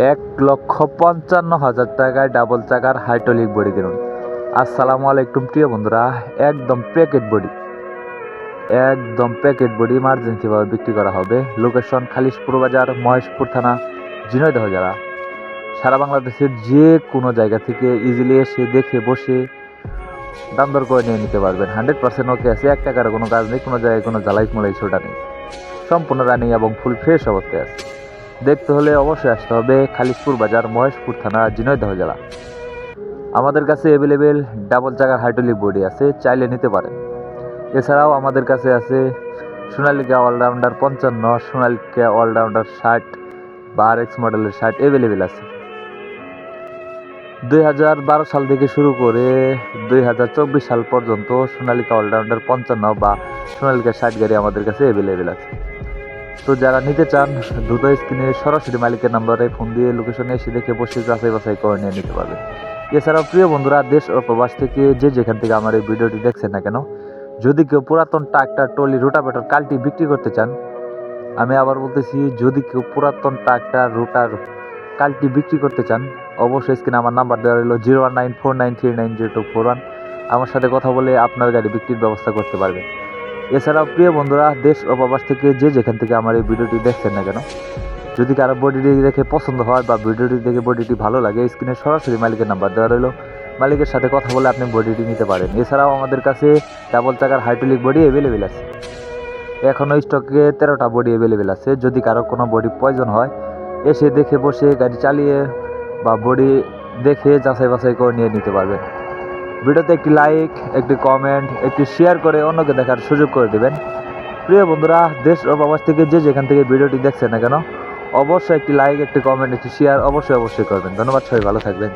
এক লক্ষ পঞ্চান্ন হাজার টাকায় ডাবল চাকার হাইড্রোলিক বডি কিনুন। আসসালামু আলাইকুম প্রিয় বন্ধুরা, একদম প্যাকেট বডি একদম প্যাকেট বডি ইমার্জেন্সিভাবে বিক্রি করা হবে। লোকেশন খালিশপুর বাজার, মহেশপুর থানা, ঝিনাইদহ জেলা। সারা বাংলাদেশের যে কোনো জায়গা থেকে ইজিলি এসে দেখে বসে দাম দর করে নিয়ে নিতে পারবেন। হান্ড্রেড পার্সেন্ট ওকে আছে, এক টাকার কোনো কাজ নেই, কোনো জায়গায় কোনো জ্বালাই মালাই ছোটা নেই। সম্পূর্ণ রানিং এবং ফুল ফ্রেশ অবস্থায় আছে। দেখতে হলে অবশ্যই আসতে হবে খালিশপুর বাজার, মহেশপুর থানা, ঝিনাইদহ জেলা। আমাদের কাছে অ্যাভেলেবেল ডাবল চাকার হাইড্রোলিক বডি আছে, চাইলে নিতে পারেন। এছাড়াও আমাদের কাছে আছে সোনালিকা অলরাউন্ডার পঞ্চান্ন, সোনালিকা অলরাউন্ডার ষাট বা আর এক্স মডেলের ষাট অ্যাভেলেবেল আছে। দুই হাজার বারো সাল থেকে শুরু করে দুই হাজার চব্বিশ সাল পর্যন্ত সোনালিকা অলরাউন্ডার পঞ্চান্ন বা সোনালিকা ষাট গাড়ি আমাদের কাছে অ্যাভেলেবেল আছে। তো যারা নিতে চান, দ্রুত স্ক্রিনে সরাসরি মালিকের নাম্বারে ফোন দিয়ে লোকেশনে এসে দেখে বসে যাচাই বাছাই করে নিয়ে নিতে পারবেন। এছাড়াও প্রিয় বন্ধুরা, দেশ ও প্রবাস থেকে যে যেখান থেকে আমার এই ভিডিওটি দেখছেন না কেন, যদি কেউ পুরাতন ট্রাক্টর টলি রোটাভেটর, কালটি বিক্রি করতে চান, আমি আবার বলতেছি, যদি কেউ পুরাতন ট্রাক্টর, রোটার, কালটি বিক্রি করতে চান, অবশ্যই স্ক্রিনে আমার নাম্বার দেওয়া রইল zero one nine four nine three nine zero two four one. আমার সাথে কথা বলে আপনার গাড়ি বিক্রির ব্যবস্থা করতে পারবেন। এছাড়াও প্রিয় বন্ধুরা, দেশ ও প্রবাস থেকে যে যেখান থেকে আমার এই ভিডিওটি দেখছেন না কেন, যদি কারও বডিটি দেখে পছন্দ হয় বা ভিডিওটি দেখে বডিটি ভালো লাগে, স্ক্রিনে সরাসরি মালিকের নাম্বার দেওয়া রইল। মালিকের সাথে কথা বলে আপনি বডিটি নিতে পারেন। এছাড়াও আমাদের কাছে ডাবল চাকার হাইড্রোলিক বডি অ্যাভেলেবেল আছে। এখনও স্টকে তেরোটা বডি অ্যাভেলেবেল আছে। যদি কারও কোনো বডি প্রয়োজন হয়, এসে দেখে বসে গাড়ি চালিয়ে বা বডি দেখে যাচাই বাছাই করে নিয়ে নিতে পারবেন। ভিডিওতে একটি লাইক একটি কমেন্ট একটি শেয়ার করে অন্যকে দেখার সুযোগ করে দেবেন। প্রিয় বন্ধুরা, দেশ ও প্রবাস থেকে যে যেখান থেকে ভিডিওটি দেখছেন না কেন, অবশ্যই একটি লাইক একটি কমেন্ট একটি শেয়ার অবশ্যই অবশ্যই করবেন। ধন্যবাদ, সবাই ভালো থাকবেন।